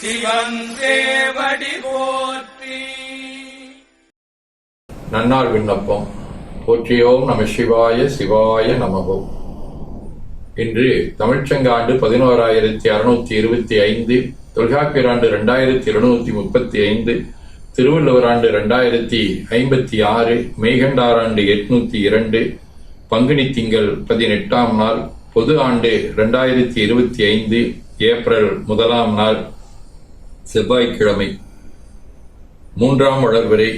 சிவன் போற்றி. நன்னாள் விண்ணப்பம். போற்றியோம் நம சிவாய சிவாய நமகோம் இன்று தமிழ்ச்சங்க ஆண்டு பதினோராயிரத்தி அறுநூத்தி இருபத்தி ஐந்து தொல்காப்பியர் ஆண்டு ரெண்டாயிரத்தி இருநூத்தி முப்பத்தி ஐந்து திருவள்ளுவர் ஆண்டு ரெண்டாயிரத்தி ஐம்பத்தி ஆறு மெய்கண்டார் ஆண்டு எட்நூத்தி இரண்டு பங்குனி திங்கள் பதினெட்டாம் நாள் பொது ஆண்டு ரெண்டாயிரத்தி இருபத்தி ஐந்து ஏப்ரல் முதலாம் நாள். செவ்வாய்க்கிழமை மூன்றாம் வளர்வரை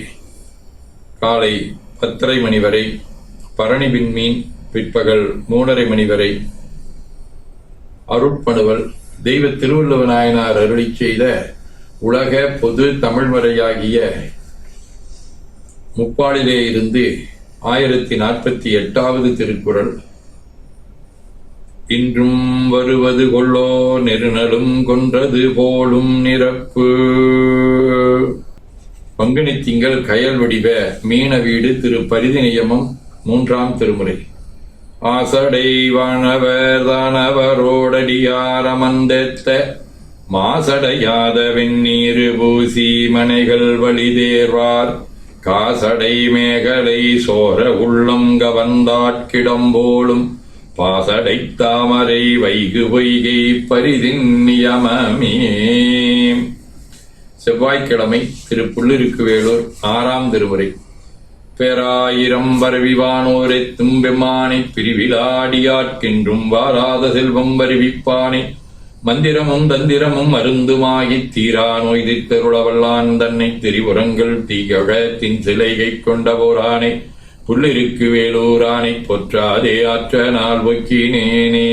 காலை பத்தரை மணி வரை பரணி விண்மீன் பிற்பகல் மூணரை மணி வரை அருட்பணுவல் தெய்வ திருவள்ளுவ நாயனார் அருளி செய்த உலக பொது தமிழ்மறையாகிய முப்பாளிலே இருந்து ஆயிரத்தி நாற்பத்தி எட்டாவது திருக்குறள் இன்றும் வருவது கொள்ளோ நெருநலும் கொன்றது போலும் நிரப்பு. பங்குனி திங்கள் கயல் வடிவ மீன வீடு திரு பரிதி நியமம் மூன்றாம் திருமுறை. ஆசடை வானவர் தானவரோடடியாரமந்தெத்த மாசடையாத வெந்நீரு பூசி மனைகள் வழிதேர்வார் காசடை மேகலை சோர உள்ளம் கவர்ந்தாட்கிடம்போலும் பாசடை தாமரை வைகு பொய்கை பரிதின் நியமமே. செவ்வாய்க்கிழமை திரு புள்ளிருக்கு வேலூர் ஆறாம் திருமுறை. பேராயிரம் வரவிவானோரை தும்பெமானை பிரிவிலாடியாட்கின்றும் வாராத செல்வம் வருவிப்பானை. மந்திரமும் தந்திரமும் மருந்துமாகித் தீரா நோய் தித்தருளவல்லான் தன்னை திரிபுரங்கள் தீகழ தின் சிலைகை கொண்டவோரானை உள்ளிருக்கு வேலூரானை பொற்றாதே ஆற்ற நாள் ஒக்கினேனே.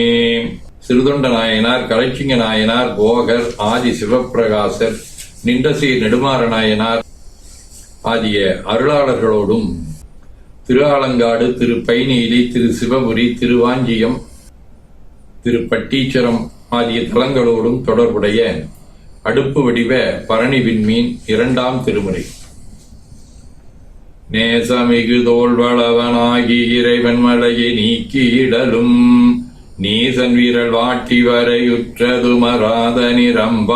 சிறுதொண்ட நாயனார் கலைச்சிங்க நாயனார் போகர் ஆதி சிவப்பிரகாசர் நிண்டசீர் நெடுமாற நாயனார் ஆகிய அருளாளர்களோடும் திரு ஆலங்காடு திரு பைநீலி திரு சிவபுரி திருவாஞ்சியம் திரு பட்டீச்சரம் ஆகிய தலங்களோடும் தொடர்புடைய அடுப்பு வடிவ பரணி விண்மீன் இரண்டாம் திருமுறை. நேசமிகு தோல்வளவனாகி இறைவன் மலையை நீக்கியிடலும் நீசன் வீரல் வாட்டி வரையுற்றது மராத நிரம்பாமதியினான்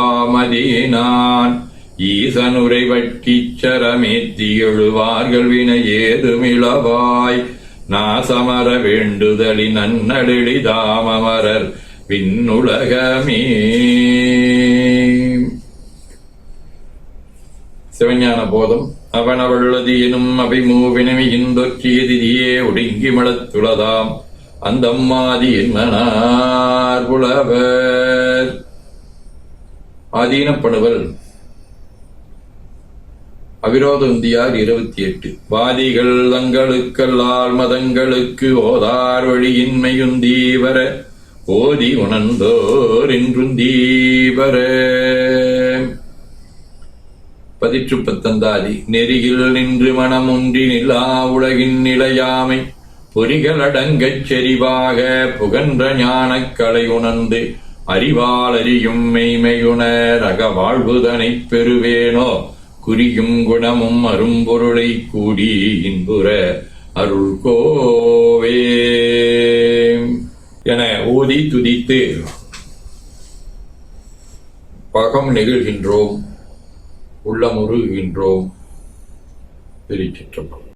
ஈசன் உரை வட்டிச் சரமேத்தி எழுவார்கள் வினை ஏதுமிளவாய் நாசமர வேண்டுதலி நன்னடிழி தாமமரர் விண்ணுலகமே சிவஞான போதம் அவனவள்ளது எனும் அவை மூவினமிகின்றொற்றியதியே ஒடுங்கி மலத்துளதாம் அந்தம்மாதி என்மனார் புலவர். ஆதீனப்படுவல் அவிரோதந்தியார் இருபத்தி எட்டு வாதிகள் தங்களுக்கல்லால் மதங்களுக்கு ஓதார் வழியின்மையுந்தீவர. ஓதி உணர்ந்தோர் என்றுந்தீவர பதிற்று பத்தந்தாதி நெறியில் நின்று மனமுன்றி நிலா உலகின் நிலையாமை பொறிகளடங்கச் செறிவாக புகன்ற ஞானக் கலை உணர்ந்து அறிவால் அறியும் மெய்மையுணர் அகவாழ்வுதனைப் பெறுவேனோ? குறியும் குணமும் அரும்பொருளை கூடி இன்புற அருள் கோவே என ஓதி துதித்து பகம் நெகிழ்கின்றோம். உள்ளமுருகின்றோம் திருச்சிற்றம்பலம்